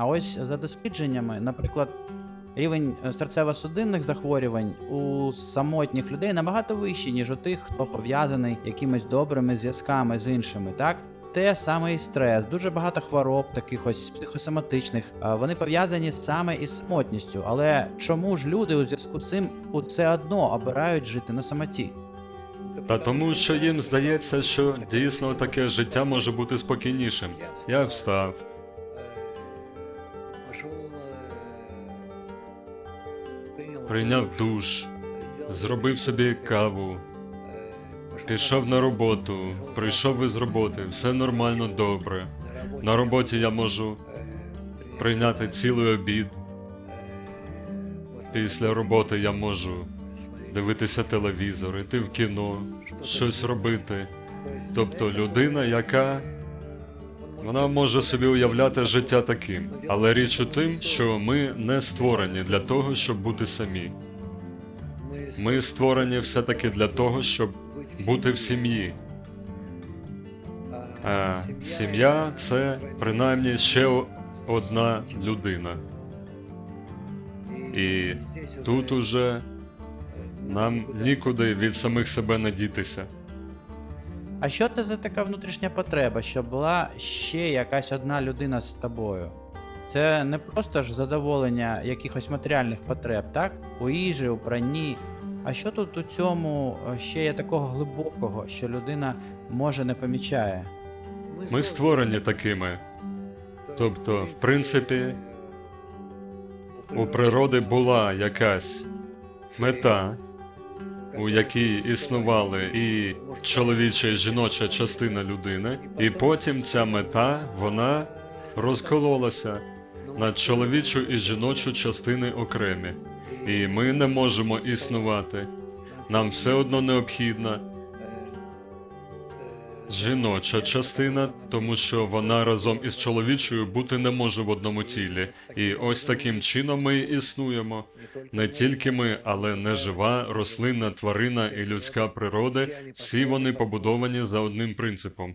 А ось за дослідженнями, наприклад, рівень е, серцево-судинних захворювань у самотніх людей набагато вищий, ніж у тих, хто пов'язаний якимись добрими зв'язками з іншими, так? Те саме і стрес, дуже багато хвороб, таких ось психосоматичних, вони пов'язані саме із самотністю. Але чому ж люди у зв'язку з цим усе одно обирають жити на самоті? Та тому, що їм здається, що дійсно таке життя може бути спокійнішим. Я встав, прийняв душ, зробив собі каву, пішов на роботу, прийшов із роботи, все нормально, добре. На роботі я можу прийняти цілий обід. Після роботи я можу дивитися телевізор, йти в кіно, щось робити. Тобто людина, яка вона може собі уявляти життя таким. Але річ у тим, що ми не створені для того, щоб бути самі. Ми створені все-таки для того, щоб бути в сім'ї. А сім'я це принаймні ще одна людина. І тут уже нам нікуди від самих себе надітися. А що це за така внутрішня потреба, щоб була ще якась одна людина з тобою? Це не просто ж задоволення якихось матеріальних потреб, так? У їжі, у пранні. А що тут у цьому е, ще є такого глибокого, що людина може не помічає? Ми створені такими. Тобто, в принципі, у природи була якась мета, у якій існували і чоловіча і жіноча частина людини, і потім ця мета вона розкололася на чоловічу і жіночу частини окремі. І ми не можемо існувати. Нам все одно необхідна жіноча частина, тому що вона разом із чоловічою бути не може в одному тілі. І ось таким чином ми існуємо. Не тільки ми, але нежива, рослинна, тварина і людська природа. Всі вони побудовані за одним принципом.